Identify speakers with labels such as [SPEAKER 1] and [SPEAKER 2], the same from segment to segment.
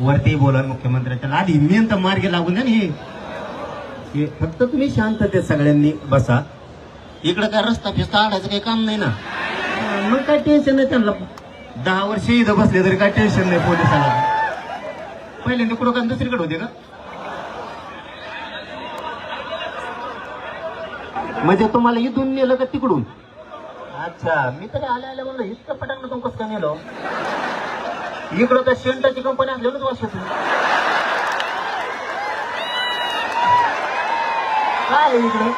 [SPEAKER 1] वरती बोला मुख्यमंत्र्याच्या आधी मेन तर मार्गे लागून द्या हे. फक्त तुम्ही शांततेत सगळ्यांनी बसा. इकडं काय रस्ता फिस्ता आडायचं काही काम नाही ना? मग काय टेन्शन नाही त्यांना. दहा वर्ष इथं बसले तरी काय टेन्शन नाही पोलिसाला. पहिल्यांदा कुठं काय दुसरीकडे होते का? म्हणजे तुम्हाला इथून नेलं का तिकडून? अच्छा मी तरी आल्या आल्या म्हणलं इतकं पटांग तुम्ही कसं काय नेलं? इकडं तर शेंटाची कंपनी असल्यानंच वर्षातून. काय इकडं?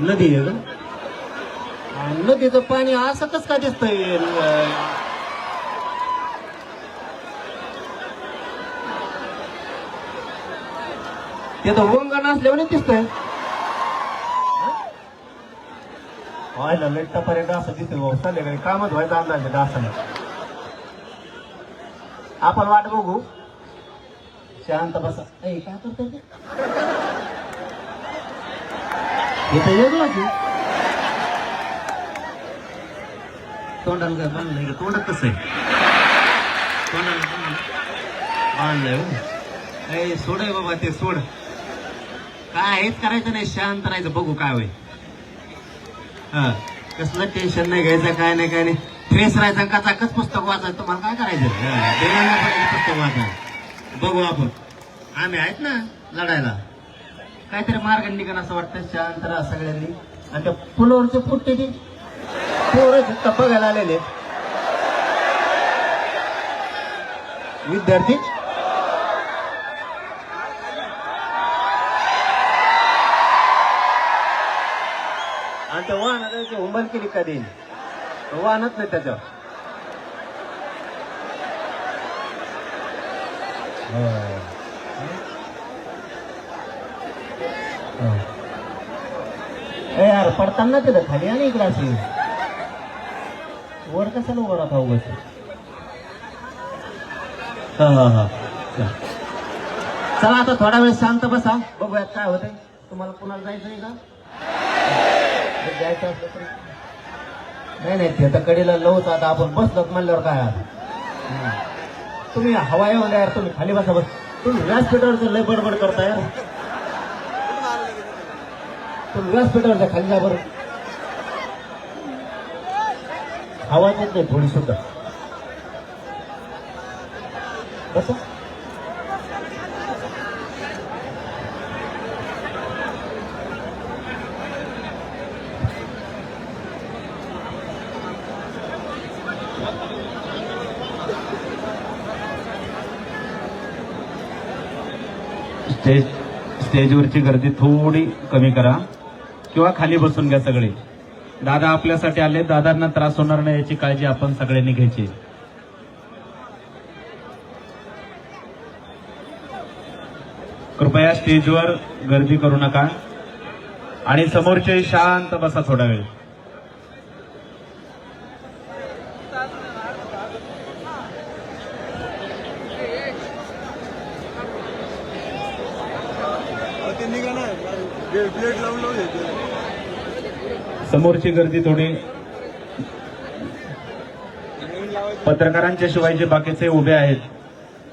[SPEAKER 1] नदी आहे का? नदीचं पाणी असतच का काय ते तर वंगण असल्यावर दिसतंय. व्हायला लट्टापर्यंत असं दिसते भाऊ. संध्याकाळी कामच व्हायचं अंदाज आहे डासाला आपण वाट बघू. शांत बसा. ऐ काय करतोय इथं हे तर वेगळंच तोंडाला काय बांधलंय का? तोंडात कसं आहे? तोंडाला बांधलंय. हो. ऐ सोड आहे बाबा ते सोड. काय हेच करायचं नाही. शांत राहायचं. बघू काय होईल कसलं टेन्शन नाही घ्यायचं काय नाही काय नाही. फ्रेश राहायचं कचाकच पुस्तक वाचायचं. तुम्हाला काय करायचं? पुस्तक वाचायचं बघू आपण. आम्ही आहेत ना लढायला. काहीतरी मार्ग निघण असं वाटतं शांत राहा सगळ्यांनी. आणि त्या पुलावरचे फुटते ते. पोरं बघायला आलेले. विद्यार्थी त्याची वाहनाची हुंबल केली कधी? वाहनच नाही त्याच्यावर. यार पडताना तिथं खाली आणि इकडं असेल वर कशाला वर आता उगाच? हा हा हा. चला. चला आता थोडा वेळ शांत बसा. बघूयात काय होतंय. तुम्हाला कुणाला जायचं नाही का? असलं नाही नाही ते तर कडीला लवच आता आपण बसलोत म्हणल्यावर काय आता? तुम्ही हवा येऊन यार तुम्ही खाली बसा बस. तुम्ही व्यासपीठावरचं लय बडबड करता यार. तुम्ही व्यासपीठावरच्या खाली जा बरं. हवा येत नाही थोडी सुद्धा. बसा.
[SPEAKER 2] स्टेज स्टेजवरची गर्दी थोडी कमी करा. किंवा खाली बसून घ्या सगळे. दादा आपल्यासाठी आले दादांना त्रास होणार नाही याची काळजी आपण सगळ्यांनी घ्यायची. कृपया स्टेजवर गर्दी करू नका. आणि समोरचे शांत बसा थोडा वेळ
[SPEAKER 3] ते निघा ना प्लेट लावून लावून येते
[SPEAKER 2] समोरची गर्दी थोडी पत्रकारांच्या शिवाय जे बाकीचे उभे आहेत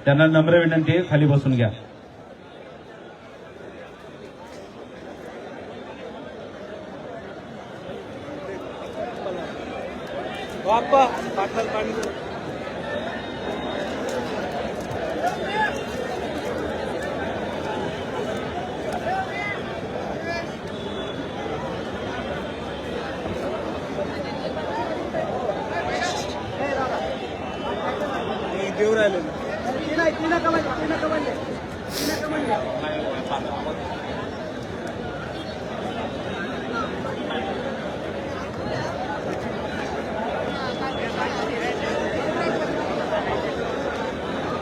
[SPEAKER 2] त्यांना नम्र विनंती आहे खाली बसून घ्या.
[SPEAKER 3] बाप्पा पाणी. देऊ राहिले